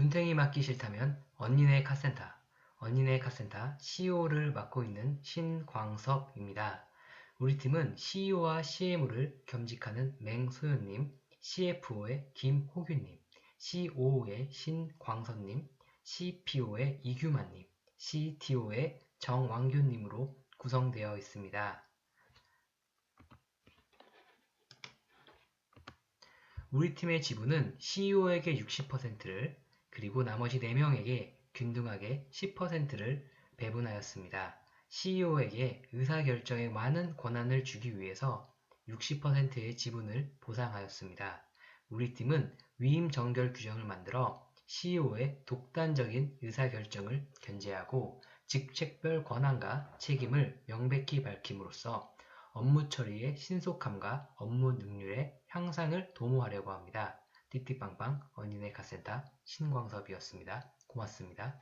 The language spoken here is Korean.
눈탱이 맞기 싫다면 언니네 카센터, 언니네 카센터 CEO를 맡고 있는 신광섭입니다. 우리 팀은 CEO와 CMO를 겸직하는 맹소연님, CFO의 김호규님, COO의 신광섭님, CPO의 이규만님, CTO의 정왕균님으로 구성되어 있습니다. 우리 팀의 지분은 CEO에게 60%를 그리고 나머지 4명에게 균등하게 10%를 배분하였습니다. CEO에게 의사결정에 많은 권한을 주기 위해서 60%의 지분을 보상하였습니다. 우리 팀은 위임 정결 규정을 만들어 CEO의 독단적인 의사결정을 견제하고 직책별 권한과 책임을 명백히 밝힘으로써 업무 처리의 신속함과 업무 능률의 향상을 도모하려고 합니다. 띠띠빵빵 언니네 카센터 신광섭이었습니다. 고맙습니다.